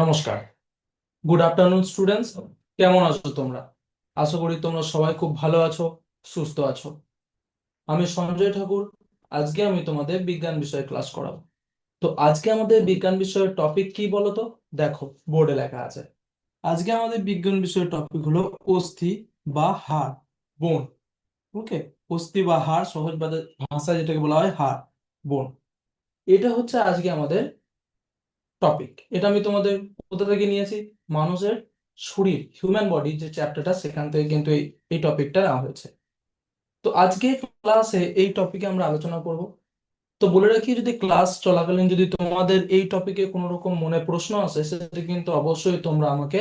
নমস্কার। Good afternoon students কেমন আছো তোমরা? আশা করি তোমরা সবাই খুব ভালো আছো, সুস্থ আছো। আমি সঞ্জয় ঠাকুর। আজকে আমি তোমাদের বিজ্ঞান বিষয়ে ক্লাস করাবো। তো আজকে আমাদের বিজ্ঞান বিষয়ের টপিক কি বলো তো দেখো বোর্ডে লেখা আছে। আজকে আমাদের বিজ্ঞান বিষয়ের টপিক হলো অস্থি বা হাড় বোন। ওকে অস্থি বা হাড় সহজ ভাষায় যেটাকে বলা হয় হাড় বোন। এটা হচ্ছে আজকে আমাদের টপিক এটা আমি তোমাদের কোথা থেকে নিয়েছি? মানুষের শরীর হিউম্যান বডি যে চ্যাপ্টারটা সেখান থেকে কিন্তু এই এই টপিকটা নেওয়া হয়েছে। তো আজকে ক্লাসে এই টপিকে আমরা আলোচনা করব। তো বলে রাখি, যদি ক্লাস চলাকালীন যদি তোমাদের এই টপিকে কোনো রকম মনে প্রশ্ন আসে, সেটা কিন্তু অবশ্যই তোমরা আমাকে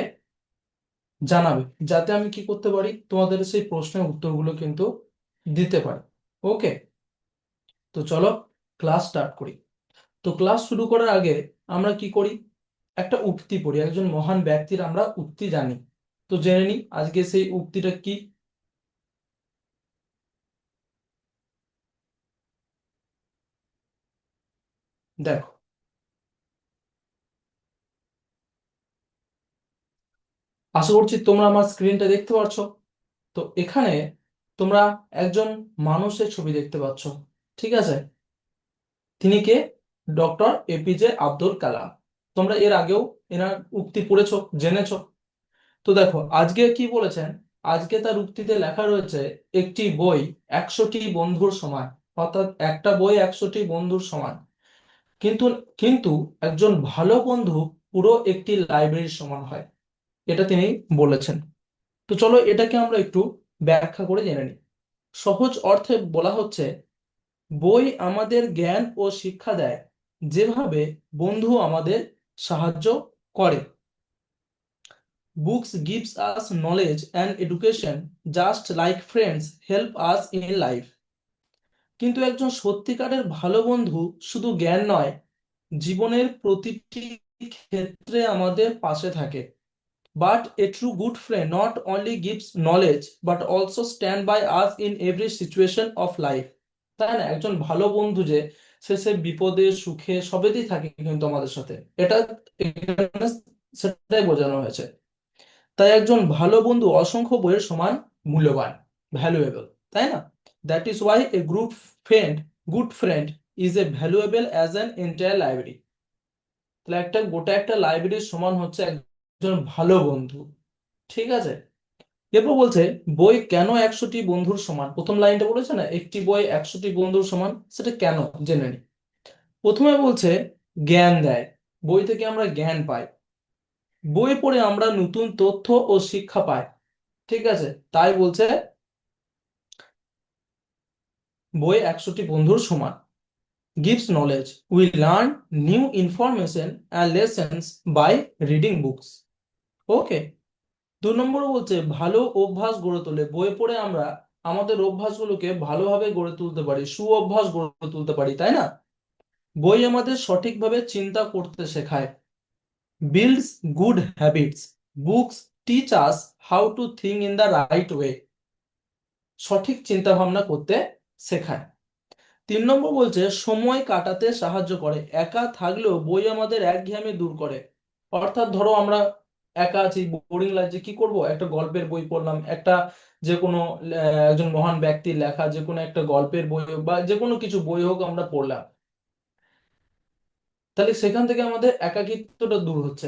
জানাবে, যাতে আমি কি করতে পারি, তোমাদের সেই প্রশ্নের উত্তরগুলো কিন্তু দিতে পারি। ওকে তো চলো ক্লাস স্টার্ট করি। তো ক্লাস শুরু করার আগে আমরা কি করি? একটা উক্তি পড়ি, একজন মহান ব্যক্তির আমরা উক্তি জানি। তো জেনে নিই, আজকে সেই উক্তিটা কি? দেখো। আশা করছি তোমরা আমার স্ক্রিনটা দেখতে পাচ্ছ তো এখানে তোমরা একজন মানুষের ছবি দেখতে পাচ্ছ, ঠিক আছে? তিনি কে? Doctor APJ Abdul Kalam. তোমরা এর আগেও এনার উক্তি পড়েছ, জেনেছ। তো দেখো, আজকে কি বলেছেন? আজকে তার উক্তিতে লেখা রয়েছে, একটি বই একশোটি বন্ধুর সমান, অর্থাৎ একটা বই একশোটি বন্ধুর সমান। কিন্তু কিন্তু একজন ভালো বন্ধু পুরো একটি লাইব্রেরির সমান হয়, এটা তিনি বলেছেন। তো চলো এটাকে আমরা একটু ব্যাখ্যা করে জেনে নিই। সহজ অর্থে বলা হচ্ছে, বই আমাদের জ্ঞান ও শিক্ষা দেয় যেভাবে বন্ধু আমাদের সাহায্য করে। Books gives us knowledge and education just like friends help us in life কিন্তু একজন সত্যিকারের ভালো বন্ধু শুধু জ্ঞান নয়, জীবনের প্রতিটি ক্ষেত্রে আমাদের পাশে থাকে। But a true good friend not only gives knowledge but also stand by us in every situation of life তাই না? একজন ভালো বন্ধু যে সে বিপদে, সুখে সবেতেই থাকে কিন্তু আমাদের সাথে। এটা সেটাই বোঝানো হয়েছে। তাই একজন ভালো বন্ধু অসংখ্য বইয়ের সমান মূল্যবান ভ্যালুয়েবল তাই না? That is why a group friend good friend is a valuable as an entire library তাহলে একটা, গোটা একটা লাইব্রেরির সমান হচ্ছে একজন ভালো বন্ধু। ঠিক আছে? এরপর বলছে, বই কেন একশোটি বন্ধুর সমান? প্রথম লাইনটা বলেছে না, একটি বই একশোটি বন্ধুর সমান, সেটা কেন? জেনে নি। প্রথমে বলছে, জ্ঞান দেয়, বই থেকে আমরা জ্ঞান পাই। বই পড়ে আমরা নতুন তথ্য ও শিক্ষা পাই। ঠিক আছে, তাই বলছে, বই একশোটি বন্ধুর সমান। gives knowledge, we learn new information and lessons by reading books. ওকে দু নম্বর বলছে, ভালো অভ্যাস গড়ে তোলে। বই পড়ে আমরা আমাদের অভ্যাসগুলোকে ভালোভাবে গড়ে তুলতে পারি সু অভ্যাস গড়ে তুলতে পারি, তাই না? বই আমাদের সঠিকভাবে চিন্তা করতে শেখায়। Builds good habits books teach us how to think in the right way সঠিক চিন্তা ভাবনা করতে শেখায়। তিন নম্বর বলছে, সময় কাটাতে সাহায্য করে। একা থাকলেও বই আমাদের একঘেয়েমি দূর করে। অর্থাৎ ধরো আমরা একা আছি বোরিং লাগছে কি করব? একটা গল্পের বই পড়লাম, একটা যে কোনো একজন মহান ব্যক্তির লেখা যে কোনো একটা গল্পের বই হোক বা যে কোনো কিছু বই হোক আমরা পড়লাম। তাহলে সেখান থেকে আমাদের একাকিত্বটা দূর হচ্ছে।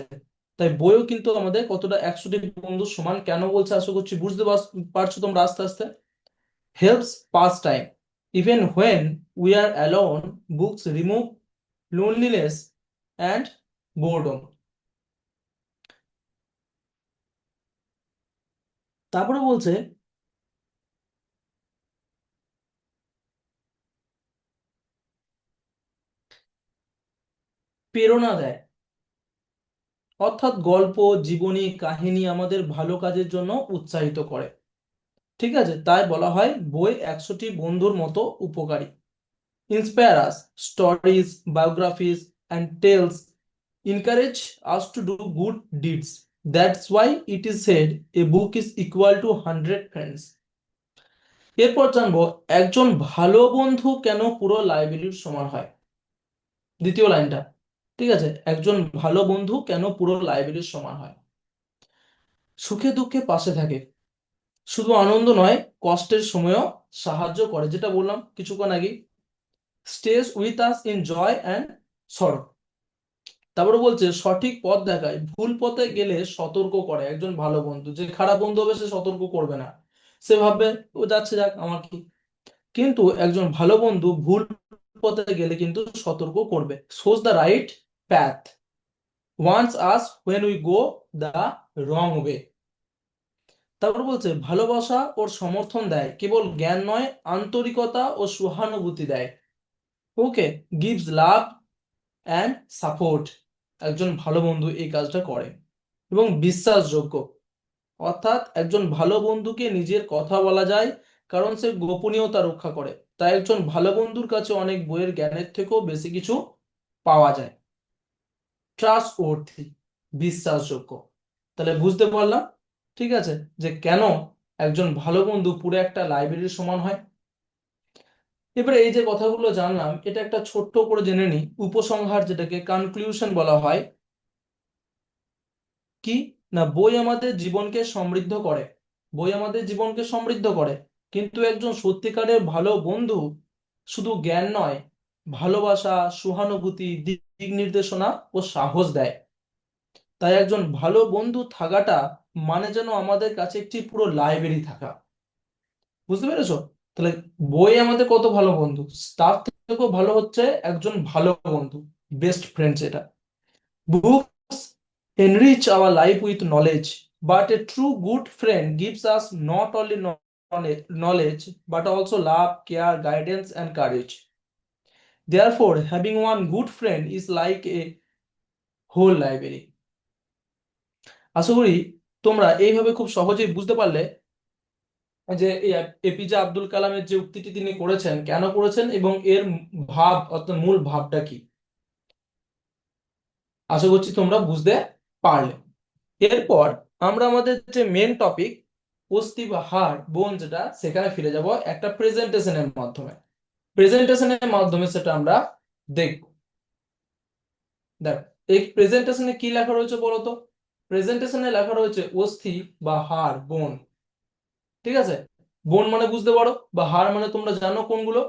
তাই বইও কিন্তু আমাদের কতটা একশোটি বন্ধু সমান কেন বলছে আশা করছি বুঝতে পারছ তোমরা আস্তে আস্তে? Helps pass time even when we are alone books remove loneliness and boredom তারপরে বলছে, প্রেরণা দেয়। অর্থাৎ গল্প, জীবনী, কাহিনী আমাদের ভালো কাজের জন্য উৎসাহিত করে। ঠিক আছে? তাই বলা হয় বই একশোটি বন্ধুর মতো উপকারী। Inspire us stories biographies and tales encourage us to do good deeds that's why it is said a book is equal to hundred friends এরপর জানব, একজন ভালো বন্ধু কেন পুরো লাইব্রেরির সমান হয়? দ্বিতীয় লাইনটা। ঠিক আছে, একজন ভালো বন্ধু কেন পুরো লাইব্রেরির সমান হয়? সুখে দুঃখে পাশে থাকে। শুধু আনন্দ নয়, কষ্টের সময়ও সাহায্য করে। যেটা বললাম কিছুক্ষণ আগে। Stays with us in joy and sorrow তারপরে বলছে, সঠিক পথ দেখায়, ভুল পথে গেলে সতর্ক করে, একজন ভালো বন্ধু, যে খারাপ বন্ধু হবে সে সতর্ক করবে না। সে ভাববে, ও যাচ্ছে যাক, আমার কি। কিন্তু একজন ভালো বন্ধু ভুল পথে গেলে কিন্তু সতর্ক করবে। Shows the right path warns us when we go the wrong way তারপর বলছে, ভালোবাসা ওর সমর্থন দেয়, কেবল জ্ঞান নয়, আন্তরিকতা ও সহানুভূতি দেয়। Okay gives love and support একজন ভালো বন্ধু এই কাজটা করে এবং বিশ্বাসযোগ্য। অর্থাৎ একজন ভালো বন্ধুকে নিজের কথা বলা যায়, কারণ সে গোপনীয়তা রক্ষা করে। তাই একজন ভালো বন্ধুর কাছে অনেক বইয়ের জ্ঞানের থেকেও বেশি কিছু পাওয়া যায়। ট্রাস্ট ওর্থি বিশ্বাসযোগ্য। তাহলে বুঝতে পারলাম? ঠিক আছে? যে কেন একজন ভালো বন্ধু পুরো একটা লাইব্রেরির সমান হয়? এবারে এই যে কথাগুলো জানলাম, এটা একটা ছোট্ট করে জেনে নিই। উপসংহার যেটাকে কনক্লুশন বলা হয়, কি? না, বই আমাদের জীবনকে সমৃদ্ধ করে। বই আমাদের জীবনকে সমৃদ্ধ করে। কিন্তু একজন সত্যিকারের ভালো বন্ধু শুধু জ্ঞান নয়, ভালোবাসা, সহানুভূতি, দিক নির্দেশনা ও সাহস দেয়। তাই একজন ভালো বন্ধু থাকাটা মানে যেন আমাদের কাছে একটি পুরো লাইব্রেরি থাকা। বুঝতে পেরেছ? তাহলে বই আমাদের কত ভালো বন্ধু? তার থেকেও ভালো হচ্ছে একজন ভালো বন্ধু বেস্ট ফ্রেন্ডস এটা books enrich our life with knowledge but a true good friend gives us not only knowledge but also love care guidance and courage therefore having one good friend is like a whole library আশা করি তোমরা এইভাবে খুব সহজেই বুঝতে পারলে যে APJ Abdul কালামের যে উক্তিটি তিনি করেছেন, কেন করেছেন এবং এর ভাব, অর্থাৎ মূল ভাবটা কি? আশা করছি তোমরা বুঝতে পারলে। এরপর আমরা আমাদের যে মেন টপিক অস্থি বা হাড় বোন যেটা, সেখানে ফিরে যাব একটা প্রেজেন্টেশনের মাধ্যমে। প্রেজেন্টেশনের মাধ্যমে সেটা আমরা দেখব। দেখ, এই প্রেজেন্টেশনে কি লেখা রয়েছে বলতো? প্রেজেন্টেশনে লেখা রয়েছে অস্থি বা হাড় বোন। ঠিক আছে? বোন মানে বুঝতে পারো বা হাড় মানে তোমরা জানো কোনগুলো?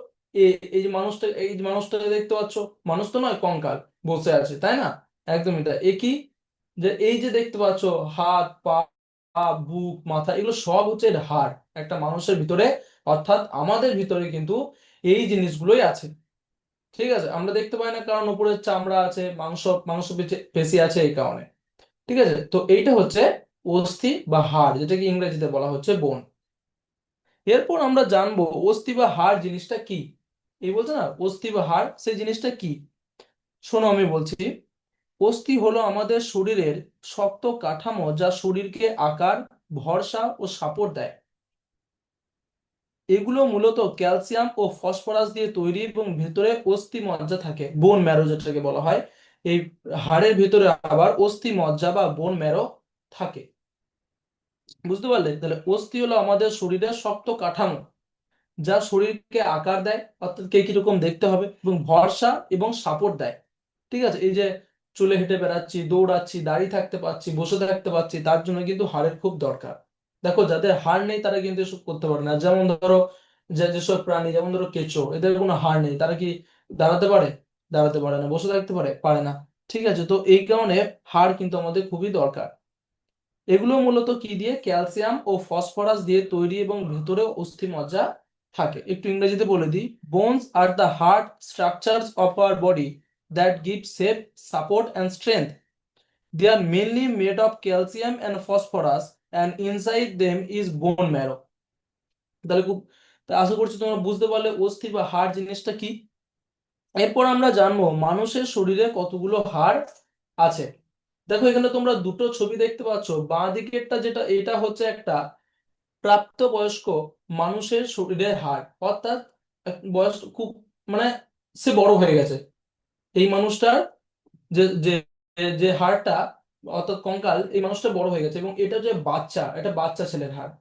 এই যে মানুষটা, এই যে মানুষটাকে দেখতে পাচ্ছ, মানুষ তো নয়, কঙ্কাল বসে আছে, তাই না? একদমই তাই। এ কি? যে এই যে দেখতে পাচ্ছ, হাত, পা বুক, মাথা, এগুলো সব হচ্ছে হাড় একটা মানুষের ভিতরে, অর্থাৎ আমাদের ভিতরে কিন্তু এই জিনিসগুলোই আছে। ঠিক আছে? আমরা দেখতে পাই না কারণ উপরে চামড়া আছে, মাংস মাংস পেশি আছে এই কারণে। ঠিক আছে? তো এইটা হচ্ছে অস্থি বা হাড় যেটাকে ইংরেজিতে বলা হচ্ছে বোন। এরপর আমরা জানব অস্থি বা হাড় জিনিসটা কি? এই বলছে না, অস্থি বা হাড় সেই জিনিসটা কি? শোনো, আমি বলছি, অস্থি হলো আমাদের শরীরের শক্ত কাঠামো যা শরীরকে আকার, ভরসা ও সাপোর্ট দেয়। এগুলো মূলত ক্যালসিয়াম ও ফসফরাস দিয়ে তৈরি এবং ভেতরে অস্থি মজ্জা থাকে বোন ম্যারো যেটাকে বলা হয়। এই হাড়ের ভেতরে আবার অস্থি মজ্জা বা বোন ম্যারো থাকে। বুঝতে পারলে? তাহলে অস্থি হলো আমাদের শরীরের শক্ত কাঠামো, যা শরীরকে আকার দেয়, অর্থাৎ কে কীরকম দেখতে হবে এবং ভরসা এবং সাপোর্ট দেয়। ঠিক আছে? এই যে চুলে হেঁটে বেড়াচ্ছি, দৌড়াচ্ছি, দাঁড়িয়ে থাকতে পারছি, বসে থাকতে পারছি, তার জন্য কিন্তু হাড়ের খুব দরকার। দেখো, যাদের হাড় নেই তারা কিন্তু এসব করতে পারে না। যেমন ধরো, যে যেসব প্রাণী, যেমন ধরো কেঁচো, এদের কোনো হাড় নেই, তারা কি দাঁড়াতে পারে? দাঁড়াতে পারে না, বসে থাকতে পারে পারে না। ঠিক আছে? তো এই কারণে হাড় কিন্তু আমাদের খুবই দরকার। এগুলো মূলত কি দিয়ে? ক্যালসিয়াম ও ফসফরাস দিয়ে তৈরি এবং ভেতরে অস্থি মজ্জা থাকে। একটু ইংরেজিতে বলে দিই। Bones are the hard structures of our body that give shape, support and strength. They are mainly made of calcium and phosphorus and inside them is bone marrow. তাহলে খুব আশা করছি তোমরা বুঝতে পারলে অস্থি বা হাড় জিনিসটা কি। এরপর আমরা জানব মানুষের শরীরে কতগুলো হাড় আছে। দেখো, এখানে তোমরা দুটো ছবি দেখতে পাচ্ছ। বাঁ দিকেরটা যেটা, এটা হচ্ছে একটা প্রাপ্তবয়স্ক মানুষের শরীরের হাড়। অর্থাৎ বয়স খুব মানে সে বড় হয়ে গেছে। এই মানুষটার যে যে যে হাড়টা, অর্থাৎ কঙ্কাল, এই মানুষটা বড় হয়ে গেছে এবং এটা যে বাচ্চা, এটা বাচ্চা ছেলের হাড়।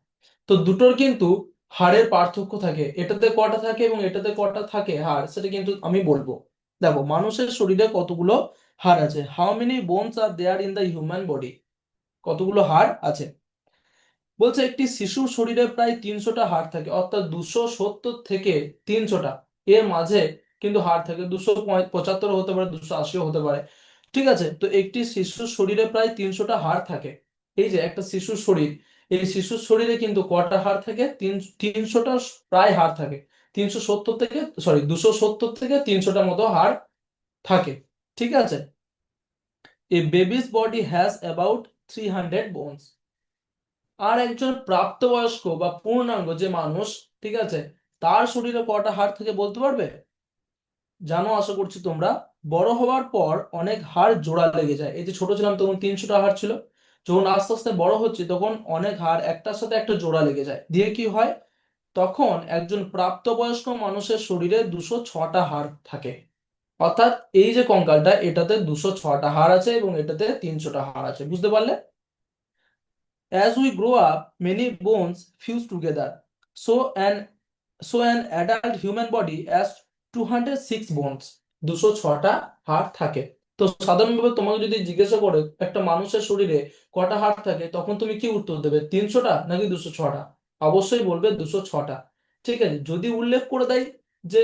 তো দুটোর কিন্তু হাড়ের পার্থক্য থাকে। এটাতে কটা থাকে এবং এটাতে কটা থাকে হাড়, সেটা কিন্তু আমি বলব। দেখো, মানুষের শরীরে কতগুলো হাড় আছে। How many bones are there in the human body কতগুলো হাড় আছে? বলছে একটি শিশুর শরীরে প্রায় তিনশোটা হাড় থাকে, অর্থাৎ দুশো সত্তর থেকে তিনশোটা। এর মাঝে কিন্তু হাড় থাকে, দুশো পঁচাত্তর হতে পারে, দুশো আশিও হতে পারে। ঠিক আছে, তো একটি শিশুর শরীরে প্রায় তিনশোটা হাড় থাকে। এই যে একটা শিশুর শরীর, এই শিশুর শরীরে কিন্তু কটা হাড় থাকে? তিন তিনশোটা প্রায় হাড় থাকে। তিনশো সত্তর থেকে সরি দুশো সত্তর থেকে তিনশোটা মতো হাড় থাকে। ঠিক আছে? A baby's body has about three hundred bones আর একজন প্রাপ্তবয়স্ক বা পূর্ণাঙ্গ যে মানুষ, ঠিক আছে, তার শরীরে কটা হাড় থাকে বলতে পারবে? জানো, আশা করছি তোমরা, বড় হওয়ার পর অনেক হাড় জোড়া লেগে যায়। এই যে ছোট ছিলাম, তখন তিনশোটা হাড় ছিল। যখন আস্তে আস্তে বড় হচ্ছে, তখন অনেক হাড় একটার সাথে একটা জোড়া লেগে যায়। দিয়ে কি হয়? তখন একজন প্রাপ্তবয়স্ক মানুষের শরীরে দুশো ছটা হাড় থাকে। অর্থাৎ এই যে কঙ্কালটা, এটাতে দুশো ছটা হাড় আছে এবং এটাতে তিনশোটা হাড় আছে, বুঝতে পারলে? As we grow up many bones fuse together fuse together. So an so an adult human body has 206 bones, দুশো ছটা হাড় থাকে। তো সাধারণভাবে তোমাকে যদি জিজ্ঞাসা করে, একটা মানুষের শরীরে কটা হাড় থাকে, তখন তুমি কি উত্তর দেবে, তিনশোটা নাকি দুশো ছটা? অবশ্যই বলবে দুশো ছটা। ঠিক আছে, যদি উল্লেখ করে দেয় যে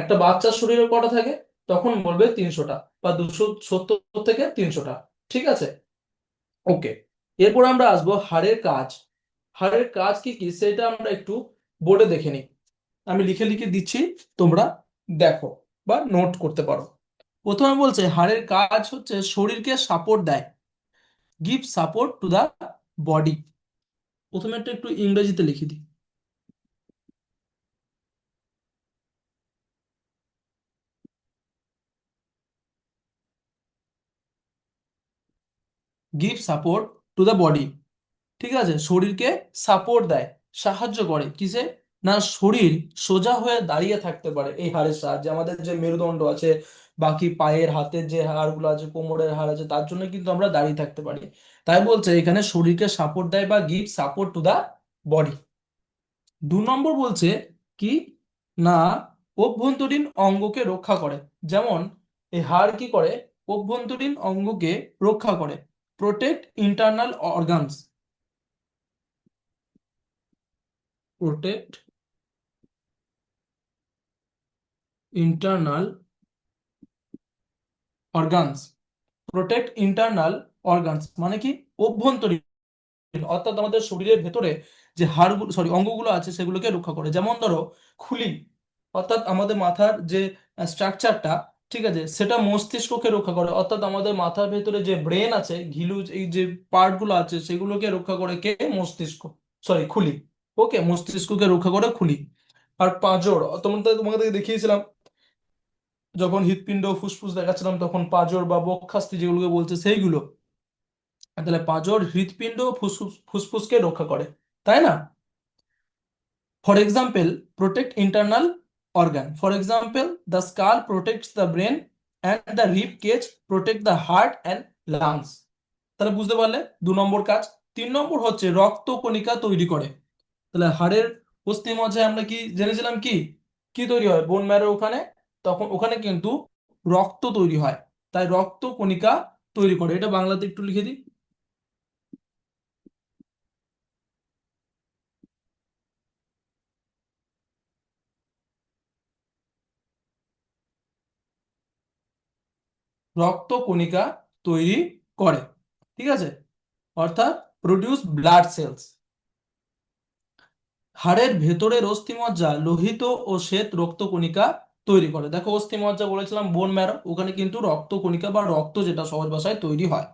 একটা বাচ্চার শরীরে কটা থাকে? তখন বলবে তিনশোটা বা দুশো সত্তর থেকে তিনশোটা। ঠিক আছে? ওকে। এরপর আমরা আসব হাড়ের কাজ। হাড়ের কাজ কি কি? সেটা আমরা একটু বোর্ডে দেখে নিই। আমি লিখে লিখে দিচ্ছি, তোমরা দেখো বা নোট করতে পারো। প্রথমে বলছে, হাড়ের কাজ হচ্ছে শরীরকে সাপোর্ট দেয়। Give support to the body প্রথমে একটু ইংরেজিতে লিখে দিই। Give support to the body ঠিক আছে? শরীরকে সাপোর্ট দেয়, সাহায্য করে। কিসে? না, শরীর সোজা হয়ে দাঁড়িয়ে থাকতে পারে এই হাড়ের সাহায্যে। আমাদের যে মেরুদণ্ড আছে, বাকি পায়ের হাতের যে হাড়গুলো আছে, কোমরের হাড় আছে, তার জন্য কিন্তু আমরা দাঁড়িয়ে থাকতে পারি। তাই বলছে, এখানে শরীরকে সাপোর্ট দেয় বা give support to the body দু নম্বর বলছে কি? না, অভ্যন্তরীণ অঙ্গকে রক্ষা করে। যেমন, এই হাড় কি করে? অভ্যন্তরীণ অঙ্গকে রক্ষা করে। Protect internal organs. Protect internal organs. Protect internal organs মানে কি? অভ্যন্তরীণ, অর্থাৎ আমাদের শরীরের ভেতরে যে হাড়গুলো সরি অঙ্গগুলো আছে সেগুলোকে রক্ষা করে। যেমন ধরো, খুলি, অর্থাৎ আমাদের মাথার যে স্ট্রাকচারটা ঠিক আছে? সেটা মস্তিষ্ককে রক্ষা করে। অর্থাৎ আমাদের মাথার ভেতরে যে ব্রেন আছে ঘিলু এই যে পার্টগুলো আছে, সেগুলোকে রক্ষা করে কে? মস্তিষ্ক। সরি খুলি। ওকে মস্তিষ্ককে রক্ষা করে খুলি। আর পাঁজর, তোমাদের তোমাকে দেখিয়েছিলাম। যখন হৃৎপিণ্ড, ফুসফুস দেখাচ্ছিলাম, তখন পাঁজর বা বক্ষাস্তি যেগুলোকে বলছে, সেইগুলো। তাহলে পাঁজর, হৃৎপিণ্ড, ফুসফুস, ফুসফুসকে রক্ষা করে। তাই না? For example protect internal organ. For example, the skull protects the brain and the rib cage protect the heart and lungs. তাহলে বুঝতে পারলে দু নম্বর কাজ। তিন নম্বর হচ্ছে রক্ত কণিকা তৈরি করে। তাহলে হাড়ের অস্থি মজ্জায় আমরা কি জেনেছিলাম কি? কি তৈরি হয়? বোন ম্যারো ওখানে। তখন ওখানে কিন্তু রক্ত তৈরি হয়। তাই রক্ত কণিকা তৈরি করে। এটা বাংলাতে একটু লিখে দিই। রক্ত কণিকা তৈরি করে, ঠিক আছে? অর্থাৎ প্রডিউস ব্লাড সেলস হাড়ের ভেতরের অস্থিমজ্জা, লোহিত ও শ্বেত রক্ত কণিকা তৈরি করে। দেখো, অস্থিমজ্জা বলেছিলাম বোন ম্যারো ওখানে কিন্তু রক্ত কণিকা বা রক্ত যেটা সহজ ভাষায় তৈরি হয়।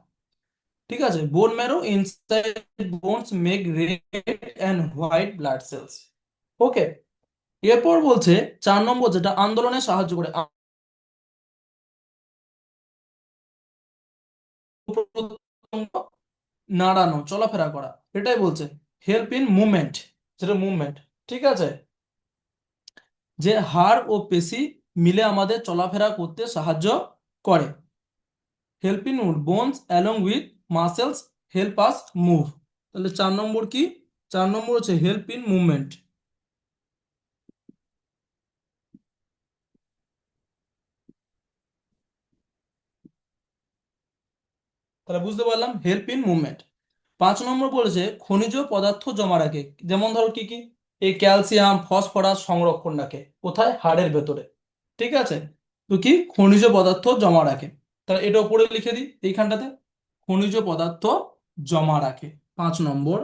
ঠিক আছে? Bone marrow inside bones make red and white blood cells okay এরপর বলছে, চার নম্বর যেটা আন্দোলনে সাহায্য করে নাড়ানো, চলাফেরা করা। এটাই বলছে হেল্প ইন মুভমেন্ট যেটা মুভমেন্ট ঠিক আছে? যে হাড় ও পেশি মিলে আমাদের চলাফেরা করতে সাহায্য করে। Help in bones along with muscles help us move তাহলে চার নম্বর কি? চার নম্বর হচ্ছে হেল্প ইন মুভমেন্ট তাহলে বুঝতে পারলাম হেল্প ইন মুভমেন্ট পাঁচ নম্বর বলেছে, খনিজ পদার্থ জমা রাখে। যেমন ধরো কি কি? এই ক্যালসিয়াম ফসফরাস সংরক্ষণ রাখে, কোথায়? হাড়ের ভেতরে। ঠিক আছে? তো কি? খনিজ পদার্থ জমা রাখে। তাহলে এটা উপরে লিখে দিই, এইখানটাতে। খনিজ পদার্থ জমা রাখে। পাঁচ নম্বর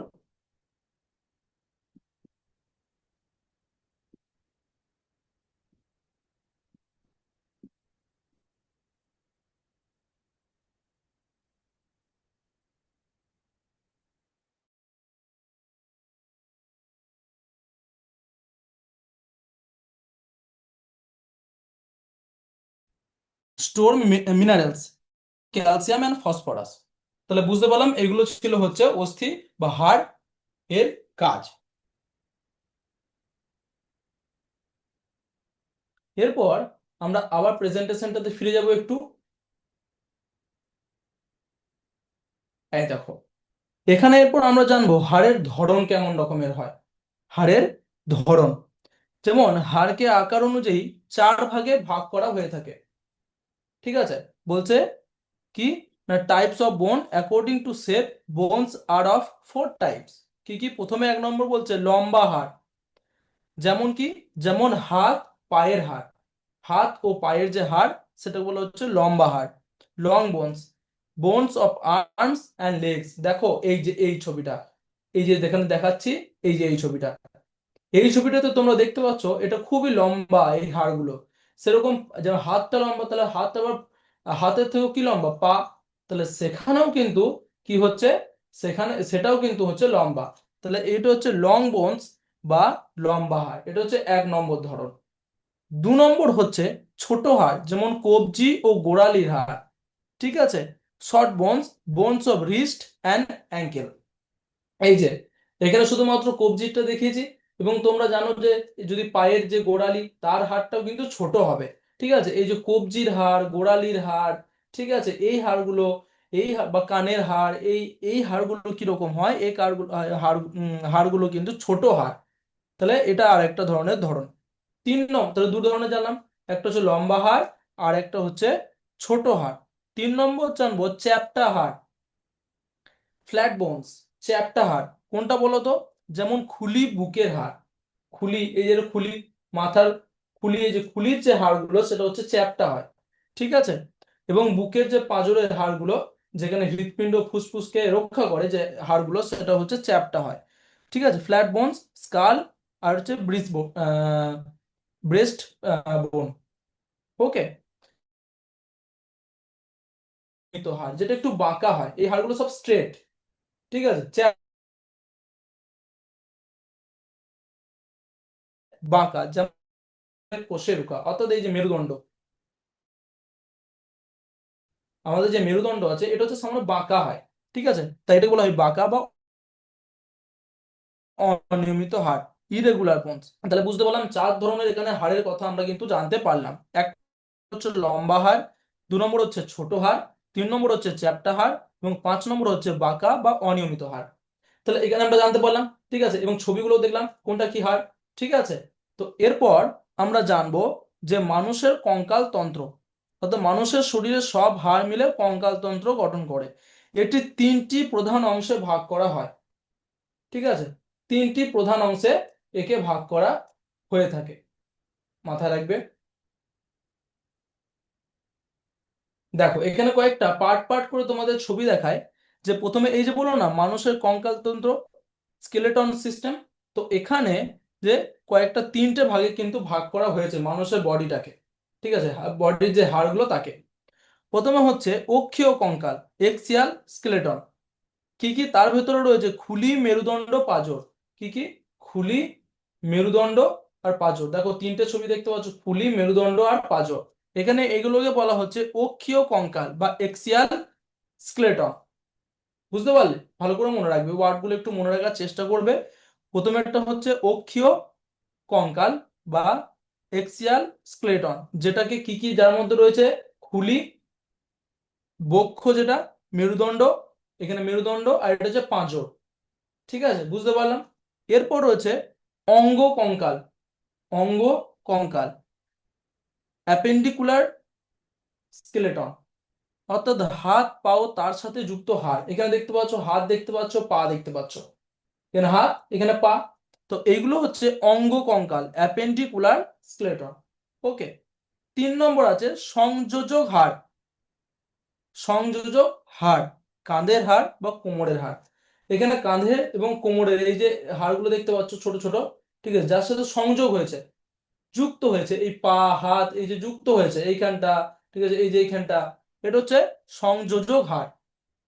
store minerals, calcium and phosphorus. তাহলে বুঝতে পারলাম এগুলো ছিল হচ্ছে অস্থি বা হাড় এর কাজ। এরপর আমরা আবার প্রেজেন্টেশনটাতে ফিরে যাব একটু। এই দেখো, এখানে এরপর আমরা জানব হাড়ের ধরন কেমন রকমের হয়। হাড়ের ধরন, যেমন হাড়কে আকার অনুযায়ী চার ভাগে ভাগ করা হয়ে থাকে। ঠিক আছে? বলছে কি? না types of bone according to shape bones are of four types কি কি? প্রথমে এক নম্বর বলছে লম্বা হাড় যেমন কি? যেমন হাত, পায়ের হাড় হাত ও পায়ের যে হাড় সেটা বলা হচ্ছে লম্বা হাড় long bones bones of arms and legs দেখো, এই যে, এই ছবিটা। এই যে, যেখানে দেখাচ্ছি, এই যে, এই ছবিটা। এই ছবিটাতে তোমরা দেখতে পাচ্ছ, এটা খুবই লম্বা এই হাড়গুলো সেরকম যেমন হাতটা লম্বা, তাহলে হাত আবার হাতের থেকেও কি লম্বা? পা। তাহলে সেখানেও কিন্তু কি হচ্ছে? সেখানে, সেটাও কিন্তু হচ্ছে লম্বা। তাহলে এটা হচ্ছে লং বোনস বা লম্বা হাড়। এটা হচ্ছে এক নম্বর ধরন। দু নম্বর হচ্ছে ছোট হাড়, যেমন কবজি ও গোড়ালির হাড়। ঠিক আছে? Short bones bones of wrist and ankle এই যে, এখানে শুধুমাত্র কবজিটা দেখিয়েছি। এবং তোমরা জানো যে যদি পায়ের যে গোড়ালি, তার হাড়টাও কিন্তু ছোট হবে। ঠিক আছে? এই যে কবজির হাড়, গোড়ালির হাড়, ঠিক আছে? এই হাড়গুলো, এই বা কানের হাড়, এই এই হাড়গুলো কীরকম হয়? এই হাড়গুলো হাড় হাড়গুলো কিন্তু ছোট হাড়। তাহলে এটা আর একটা ধরনের ধরন। তিন নম্বর তাহলে দু ধরনের জানলাম। একটা হচ্ছে লম্বা হাড়, আর একটা হচ্ছে ছোট হাড়। তিন নম্বর জানব, চ্যাপ্টা হাড়। ফ্ল্যাট বোনস, চ্যাপ্টা হাড়। কোনটা বলো তো? যেমন খুলি বুকের হাড়। খুলি, এই যে খুলি মাথার খুলি, এই যে খুলির যে হাড়গুলো, সেটা হচ্ছে চ্যাপটা হয়। ঠিক আছে? এবং বুকের যে পাঁজরের হাড়গুলো, যেখানে হৃৎপিণ্ড ফুসফুসকে রক্ষা করে যে হাড়গুলো, সেটা হচ্ছে চ্যাপটা হয়। ঠিক আছে? ফ্ল্যাট বোনস, স্কাল আর হচ্ছে ব্রিজ বোন ব্রেস্ট বোন। ওকে? হাড়, যেটা একটু বাঁকা হয়। এই হাড়গুলো সব স্ট্রেট। ঠিক আছে? বাঁকা, যেমন কোষেরুকা, অর্থাৎ এই যে মেরুদণ্ড। আমাদের যে মেরুদণ্ড আছে, এটা হচ্ছে সামান্য বাঁকা হয়, ঠিক আছে? তাই এটা বলা হয় বাঁকা বা অনিয়মিত হাড় ইরেগুলার বোনস তাহলে বুঝতে পারলাম চার ধরনের এখানে হাড়ের কথা আমরা কিন্তু জানতে পারলাম। এক হচ্ছে লম্বা হাড়, দু নম্বর হচ্ছে ছোট হাড়, তিন নম্বর হচ্ছে চ্যাপ্টা হাড়, এবং পাঁচ নম্বর হচ্ছে বাঁকা বা অনিয়মিত হাড়। তাহলে এখানে আমরা জানতে পারলাম, ঠিক আছে? এবং ছবিগুলো দেখলাম কোনটা কি হাড়, ঠিক আছে? তো এরপর আমরা জানব যে মানুষের কঙ্কাল তন্ত্র, অর্থাৎ মানুষের শরীরে সব হাড় মিলে কঙ্কাল তন্ত্র গঠন করে, এটি তিনটি প্রধান অংশে ভাগ করা হয়। ঠিক আছে? তিনটি প্রধান অংশে একে ভাগ করা হয়ে থাকে। মাথায় রাখবে? দেখো, এখানে কয়েকটা পার্ট পার্ট করে তোমাদের ছবি দেখায়। যে প্রথমে এই যে বলল না, মানুষের কঙ্কালতন্ত্র স্কেলেটন সিস্টেম, তো এখানে যে কয়েকটা তিনটে ভাগে কিন্তু ভাগ করা হয়েছে মানুষের বডিটাকে ঠিক আছে? বডির যে হাড়গুলো তাকে। প্রথমে হচ্ছে অক্ষীয় কঙ্কাল এক্সিয়াল স্কেলেটন কি কি তার ভেতরে রয়েছে? খুলি, মেরুদণ্ড, পাঁজর। কি কি? খুলি, মেরুদণ্ড আর পাঁজর। দেখো, তিনটে ছবি দেখতে পাচ্ছ, খুলি, মেরুদণ্ড আর পাঁজর। এখানে এগুলোকে বলা হচ্ছে অক্ষীয় কঙ্কাল বা এক্সিয়াল স্কেলেটন বুঝতে পারলে? ভালো করে মনে রাখবে। ওয়ার্ডগুলো একটু মনে রাখার চেষ্টা করবে। প্রথমে একটা হচ্ছে অক্ষীয় কঙ্কাল বা এক্সিয়াল স্কেলেটন যেটাকে কি কি, যার মধ্যে রয়েছে খুলি, বক্ষ যেটা, মেরুদণ্ড, এখানে মেরুদণ্ড আর এটা হচ্ছে পাঁজর, ঠিক আছে? বুঝতে পারলাম? এরপর রয়েছে অঙ্গ কঙ্কাল অঙ্গ কঙ্কাল, অ্যাপেন্ডিকুলার স্কেলেটন অর্থাৎ হাত, পাও তার সাথে যুক্ত হাড়, এখানে দেখতে পাচ্ছ, হাত দেখতে পাচ্ছ, পা দেখতে পাচ্ছ। এখানে হাত, এখানে পা। তো এইগুলো হচ্ছে অঙ্গ কঙ্কাল অ্যাপেন্ডিকুলার স্কেলেটন। ওকে তিন নম্বর আছে সংযোজক হাড়। সংযোজক হাড়, কাঁধের হাড় বা কোমরের হাড়। এখানে কাঁধের এবং কোমরের, এই যে হাড়গুলো দেখতে পাচ্ছ ছোট ছোট, ঠিক আছে? যার সাথে সংযোগ হয়েছে, যুক্ত হয়েছে, এই পা, হাত, এই যে যুক্ত হয়েছে, এইখানটা, ঠিক আছে? এই যে এইখানটা, এটা হচ্ছে সংযোজক হাড়।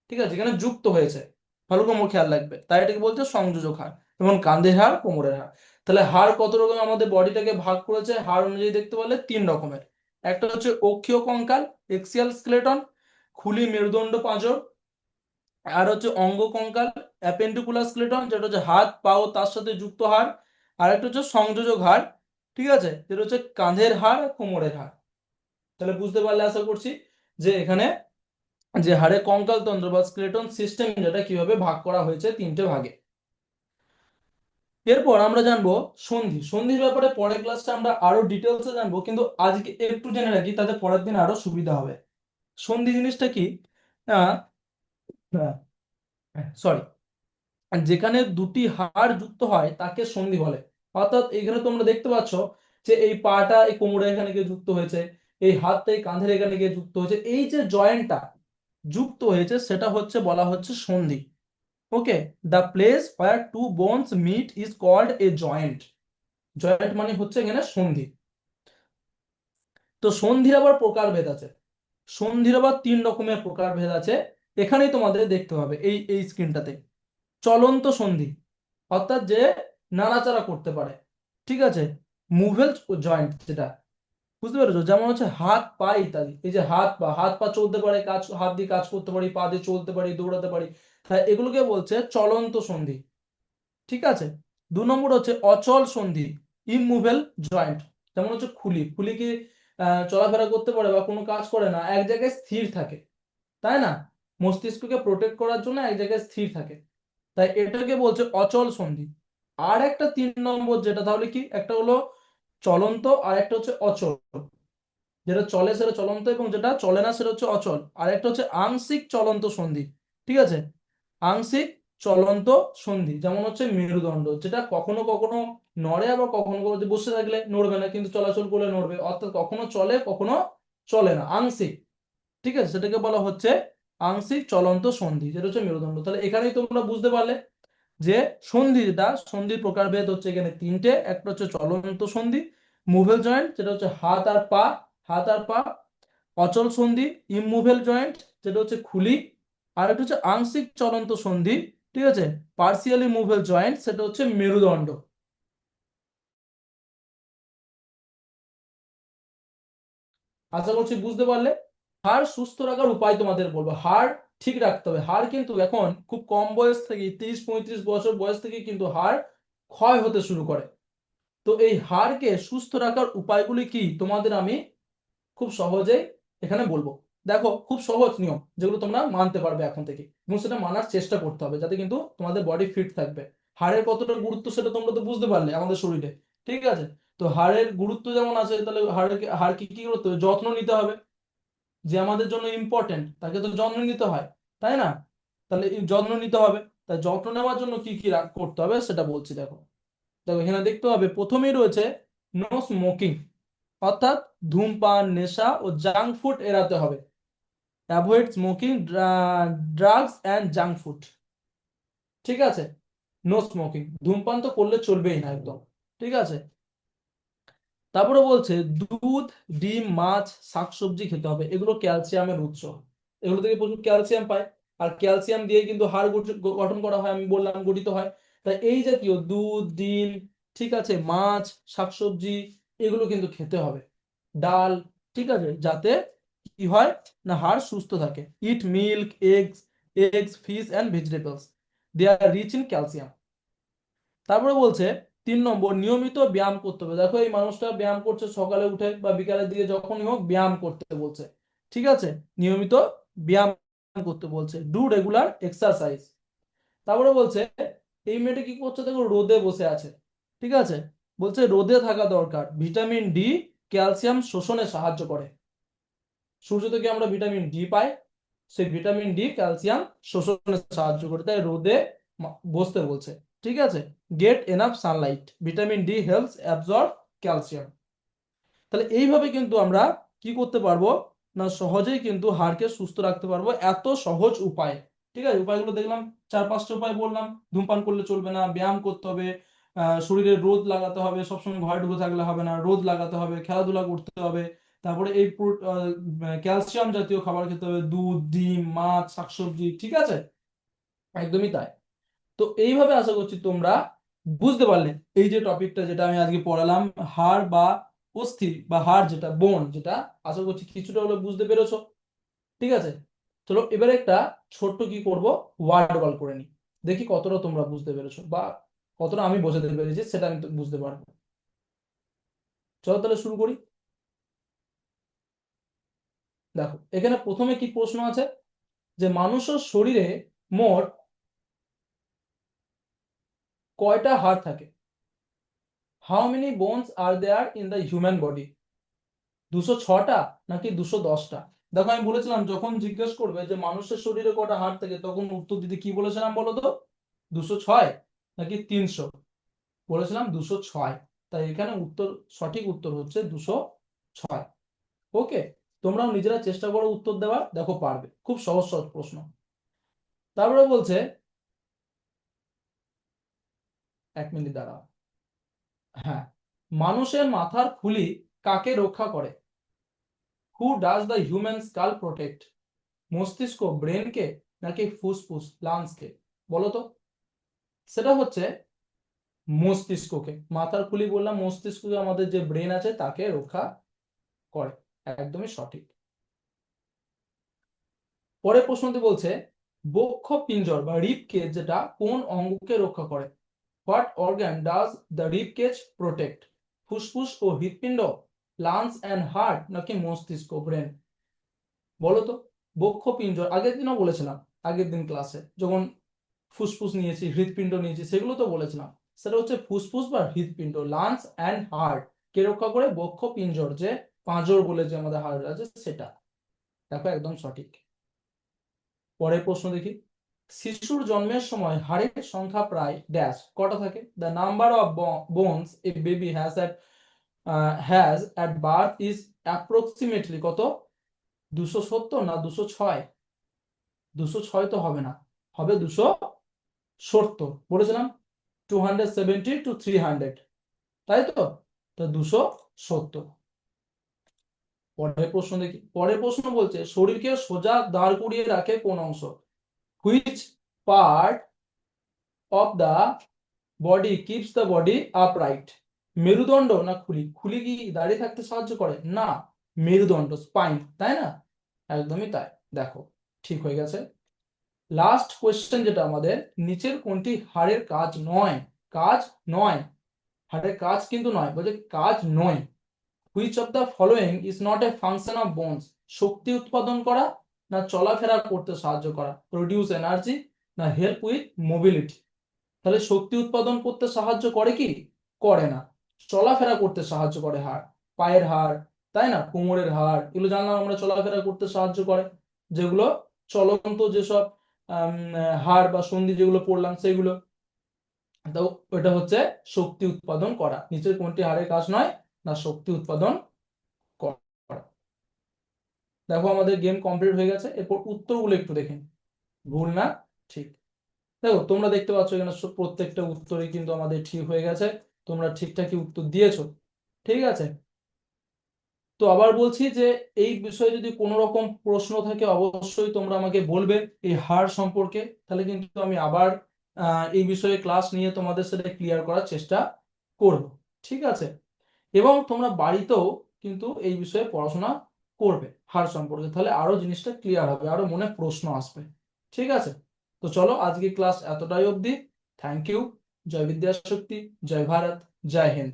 ঠিক আছে? এখানে যুক্ত হয়েছে। ভালো আমার খেয়াল রাখবে। তাই এটাকে বলছে সংযোজক হাড় যেমন কাঁধের হার, কোমরের হাড় তাহলে হাড় কত রকম আমাদের বডিটাকে ভাগ করেছে হাড় অনুযায়ী দেখতে পারলে তিন রকমের। একটা হচ্ছে অক্ষীয় কঙ্কাল এক্সিয়াল স্কেলেটন খুলি মেরুদণ্ড পাঁজর। আর হচ্ছে অঙ্গ কঙ্কাল অ্যাপেন্ডিকুলার স্কেলেটন যেটা হচ্ছে হাত, পা ও তার সাথে যুক্ত হাড় আর একটা হচ্ছে সংযোজক হাড় ঠিক আছে? যেটা হচ্ছে কাঁধের হাড় কোমরের হাড় তাহলে বুঝতে পারলে আশা করছি যে এখানে যে হারে কঙ্কাল তন্ত্র বা স্কেলেটন সিস্টেম যেটা কীভাবে ভাগ করা হয়েছে তিনটে ভাগে। এরপর আমরা জানব সন্ধি। সন্ধির ব্যাপারে পরের ক্লাসটা আমরা আরও ডিটেলসে জানব, কিন্তু আজকে একটু জেনে রাখি, তাতে পরের দিন আরও সুবিধা হবে। সন্ধি জিনিসটা কি? সরি যেখানে দুটি হাড় যুক্ত হয়, তাকে সন্ধি বলে। অর্থাৎ এখানে তোমরা দেখতে পাচ্ছ যে এই পাটা, এই কোমরে এখানে গিয়ে যুক্ত হয়েছে, এই হাতটা, এই কাঁধের এখানে গিয়ে যুক্ত হয়েছে। এই যে জয়েন্টটা যুক্ত হয়েছে, সেটা হচ্ছে বলা হচ্ছে সন্ধি। Okay, the place where two bones meet is called a joint. Joint মানে হচ্ছে এখানে সন্ধি। তো সন্ধির আবার প্রকারভেদ আছে। সন্ধির আবার তিন রকমের প্রকারভেদ আছে। এখানেই তোমাদের দেখতে হবে এই এই স্ক্রিনটাতে। চলন্ত সন্ধি, অর্থাৎ যে নাড়াচাড়া করতে পারে। ঠিক আছে? মুভেল জয়েন্ট যেটা। বুঝতে পেরেছ? যেমন হচ্ছে হাত পা ইত্যাদি। এই যে হাত পা হাত পা চলতে পারে, কাজ, হাত দিয়ে কাজ করতে পারি, পা দিয়ে চলতে পারি, দৌড়াতে পারি, তাই এগুলোকে বলছে চলন্ত সন্ধি। ঠিক আছে? দু নম্বর হচ্ছে অচল সন্ধি ইমুভেল জয়েন্ট যেমন হচ্ছে খুলি। খুলি কি চলাফেরা করতে পারে বা কোনো কাজ করে না, এক জায়গায় স্থির থাকে। তাই না? মস্তিষ্ককে প্রোটেক্ট করার জন্য এক জায়গায় স্থির থাকে। তাই এটাকে বলছে অচল সন্ধি। আর একটা তিন নম্বর যেটা, তাহলে কি? একটা হলো চলন্ত আর একটা হচ্ছে অচল। যেটা চলে সেটা চলন্ত এবং যেটা চলে না সেটা হচ্ছে অচল। আর একটা হচ্ছে আংশিক চলন্ত সন্ধি, ঠিক আছে? আংশিক চলন্ত সন্ধি, যেমন হচ্ছে মেরুদণ্ড, যেটা কখনো কখনো নড়ে আবার কখনো কখনো বসে থাকলে নড়বে না, কিন্তু চলাচল করলে নড়বে। অর্থাৎ কখনো চলে কখনো চলে না, আংশিক, ঠিক আছে? সেটাকে বলা হচ্ছে আংশিক চলন্ত সন্ধি, যেটা হচ্ছে মেরুদণ্ড। তাহলে এখানেই তোমরা বুঝতে পারলে যে সন্ধি যেটা, সন্ধির প্রকারভেদ হচ্ছে এখানে তিনটে। একটা হচ্ছে চলন্ত সন্ধি, মুভেল জয়েন্ট, যেটা হচ্ছে হাত আর পা, হাত আর পা। অচল সন্ধি ইমুভেল জয়েন্ট, যেটা হচ্ছে খুলি। আর একটা হচ্ছে আংশিক চলন্ত সন্ধি, ঠিক আছে? পার্সিয়ালি মুভেল জয়েন্ট, সেটা হচ্ছে মেরুদণ্ড। আশা করছি বুঝতে পারলে। হাড় সুস্থ রাখার উপায় তোমাদের বলব। হাড় ঠিক রাখতে হবে। হাড় কিন্তু এখন খুব কম বয়স থেকে তিরিশ, পঁয়ত্রিশ বছর বয়স থেকে কিন্তু হাড় ক্ষয় হতে শুরু করে। তো এই হাড়কে সুস্থ রাখার উপায়গুলি কি তোমাদের আমি খুব সহজেই এখানে বলব। দেখো, খুব সহজ নিয়ম যেগুলো তোমরা মানতে পারবে এখন থেকে এবং সেটা মানার চেষ্টা করতে হবে যাতে কিন্তু তোমাদের বডি ফিট থাকবে। হাড়ের কতটা গুরুত্ব সেটা তোমরা তো বুঝতে পারলে আমাদের শরীরে, ঠিক আছে? তো হাড়ের গুরুত্ব যেমন আছে তাহলে হাড়ের হাড় কি কি করতে হবে? যত্ন নিতে হবে। যে আমাদের জন্য ইম্পর্টেন্ট তাকে তো যত্ন নিতে হয়, তাই না? তাহলে যত্ন নিতে হবে তাই যত্ন নেওয়ার জন্য কি কি করতে হবে সেটা বলছি দেখো। দেখো এখানে দেখতে হবে, প্রথমেই রয়েছে নো স্মোকিং অর্থাৎ ধূমপান, নেশা ও জাঙ্ক ফুড এড়াতে হবে। Avoid smoking drugs and junk food ঠিক আছে? নো স্মোকিং ধূমপান তো করলে চলবেই না একদম, ঠিক আছে? তারপরে বলছে, দুধ, ডিম, মাছ, শাকসবজি খেতে হবে। এগুলো ক্যালসিয়ামের উৎস। এগুলো থেকে প্রচুর ক্যালসিয়াম পায়। আর ক্যালসিয়াম দিয়ে কিন্তু হাড় গঠন করা হয়, আমি বললাম গঠিত হয়। তাই এই জাতীয় দুধ, ডিম, ঠিক আছে, মাছ, শাকসবজি, এগুলো কিন্তু খেতে হবে। ডাল, ঠিক আছে, যাতে কি হয় না হাড় সুস্থ থাকে। Eat, milk, eggs eggs, fish and vegetables, they are rich in calcium. তারপরে বলছে তিন নম্বর, নিয়মিত ব্যায়াম করতে হবে। দেখো, এই মানুষটা ব্যায়াম করছে সকালে উঠে বা বিকালের দিকে যখনই হোক ব্যায়াম করতে বলছে। ঠিক আছে? নিয়মিত ব্যায়াম করতে বলছে। ডু রেগুলার এক্সারসাইজ তারপরে বলছে, এই মেয়েটা কি করছে? দেখো, রোদে বসে আছে। ঠিক আছে? বলছে, রোদে থাকা দরকার। ভিটামিন ডি ক্যালসিয়াম শোষণে সাহায্য করে। সূর্য থেকে আমরা ভিটামিন ডি পাই। সেই ভিটামিন ডি ক্যালসিয়াম শোষণে সাহায্য করে। তাই রোদে বসতে বলছে। ঠিক আছে? Get enough sunlight vitamin D helps absorb calcium তাহলে এইভাবে কিন্তু আমরা কি করতে পারব? না, সহজেই কিন্তু হাড়কে সুস্থ রাখতে পারব এত সহজ উপায়। ঠিক আছে? উপায়গুলো দেখলাম চার পাঁচটা উপায় বললাম। ধূমপান করলে চলবে না, ব্যায়াম করতে হবে শরীরে রোদ লাগাতে হবে, সবসময় ঘরে ঢুকে থাকলে হবে না, রোদ লাগাতে হবে, খেলাধুলা করতে হবে। তারপরে এই ক্যালসিয়াম জাতীয় খাবার খেতে হবে, দুধ, ডিম, মাছ, শাকসবজি, ঠিক আছে? একদমই তাই। তো এইভাবে আশা করছি তোমরা বুঝতে পারলে। এই যে টপিকটা যেটা আমি আজকে পড়ালাম হাড় বা অস্থি বা হাড় যেটা, বোন যেটা, আশা করছি কিছুটা হলে বুঝতে পেরেছ। ঠিক আছে? চলো এবার একটা ছোট্ট কি করব? ওয়ার্ড ওয়াল করে নিই। দেখি কতটা তোমরা বুঝতে পেরেছ বা কতটা আমি বোঝাতে পেরেছি, সেটা আমি বুঝতে পারব। চলো তাহলে শুরু করি। দেখো, এখানে প্রথমে কি প্রশ্ন আছে? যে মানুষের শরীরে মোট কয়টা হাড় থাকে? How many bones are there in the human body দুশো ছটা নাকি দুশো দশটা? দেখো, আমি বলেছিলাম, যখন জিজ্ঞেস করবে যে মানুষের শরীরে কটা হাড় থাকে, তখন উত্তর দিতে কি বলেছিলাম বলো তো? দুশো ছয় নাকি তিনশো? বলেছিলাম দুশো ছয়। তাই এখানে উত্তর, সঠিক উত্তর হচ্ছে দুশো ছয়। ওকে তোমরাও নিজেরা চেষ্টা করো উত্তর দেওয়ার, দেখো পারবে। খুব সহজ সহজ প্রশ্ন। তারপরে বলছে এক মিনিট দাঁড়াও। হ্যাঁ মানুষের মাথার খুলি কাকে রক্ষা করে? Who does the human skull protect মস্তিষ্ক ব্রেনকে নাকি ফুসফুস লাংসকে বলো তো। সেটা হচ্ছে মস্তিষ্ককে। মাথার খুলি বললাম মস্তিষ্ককে আমাদের যে ব্রেন আছে তাকে রক্ষা করে। একদমই সঠিক। পরের প্রশ্নটি বলছে, বক্ষ পিঞ্জর বা রিপ কেজ যেটা কোন অঙ্গকে রক্ষা করে? What organ does the rib cage protect ফুসফুস ও হৃৎপিণ্ড লাংস অ্যান্ড হার্ট নাকি মস্তিষ্ক ব্রেন বলো তো, বক্ষ পিঞ্জর, আগের দিনও বলেছিলাম, আগের দিন ক্লাসে যখন ফুসফুস নিয়েছি, হৃৎপিণ্ড নিয়েছি, সেগুলো তো বলেছিলাম। সেটা হচ্ছে ফুসফুস বা হৃৎপিণ্ড লাংস অ্যান্ড হার্ট কে রক্ষা করে বক্ষ পিঞ্জর যে, পাঁজর বলে যে আমাদের হাড় আছে, সেটা। দেখো একদম সঠিক। পরের প্রশ্ন দেখি। শিশুর জন্মের সময় হাড়ের সংখ্যা প্রায় ড্যাশ কটা থাকে? The number of bones a baby has at has at birth is approximately কত? দুশো সত্তর না দুশো ছয়? দুশো ছয় তো হবে না, হবে দুশো সত্তর। বলেছিলাম two hundred seventy two three hundred তাই তো? তো দুশো সত্তর। পরের প্রশ্ন দেখি, পরের প্রশ্ন বলছে, শরীরকে সোজা দাঁড় করিয়ে রাখে কোন অংশ? Which part of the body keeps the body upright মেরুদণ্ড না খুলি? খুলি কি দাঁড়িয়ে থাকতে সাহায্য করে? না, মেরুদণ্ড স্পাইন তাই না? একদমই তাই। দেখো, ঠিক হয়ে গেছে। লাস্ট কোয়েশ্চেন যেটা আমাদের, নিচের কোনটি হাড়ের কাজ নয়? কাজ নয়। হাড়ের কাজ কিন্তু নয়, বলছে কাজ নয়। Which of the following is not a function of bones শক্তি উৎপাদন করা না চলাফেরা করতে সাহায্য করা প্রডিউস এনার্জি না হেল্প উইথ মোবিলিটি তাহলে শক্তি উৎপাদন করতে সাহায্য করে কি? করে না। চলাফেরা করতে সাহায্য করে হাড়, পায়ের হাড়, তাই না? কোমরের হাড়, এগুলো জানলাম আমরা চলাফেরা করতে সাহায্য করে। যেগুলো চলন্ত যেসব হাড় বা সন্ধি যেগুলো পড়লাম সেগুলো। তো ওটা হচ্ছে শক্তি উৎপাদন করা। নিচের কোনটি হাড়ের কাজ নয়? না শক্তি উৎপাদন দেখো আমাদের গেম কমপ্লিট হয়ে গেছে, এরপর উত্তরগুলো একটু দেখেন ভুল না, ঠিক। দেখো, তোমরা দেখতে পাচ্ছ এখানে প্রত্যেকটা উত্তরই কিন্তু আমাদের ঠিক হয়ে গেছে, তোমরা ঠিকঠাকই উত্তর দিয়েছ, ঠিক আছে? তো আবার বলছি যে, এই বিষয়ে যদি কোনো রকম প্রশ্ন থাকে, অবশ্যই তোমরা আমাকে বলবে এই হার সম্পর্কে, তাহলে কিন্তু আমি আবার এই বিষয়ে ক্লাস নিয়ে তোমাদের সাথে ক্লিয়ার করার চেষ্টা করব, ঠিক আছে? এবং তোমরা বাড়িতেও কিন্তু এই বিষয়ে পড়াশোনা করবে হার সম্পর্কে, তাহলে আরও জিনিসটা ক্লিয়ার হবে, আরও মনে প্রশ্ন আসবে, ঠিক আছে? তো চলো আজকে ক্লাস এতটাই অবধি। থ্যাংক ইউ জয় বিদ্যাশক্তি, জয় ভারত, জয় হিন্দ।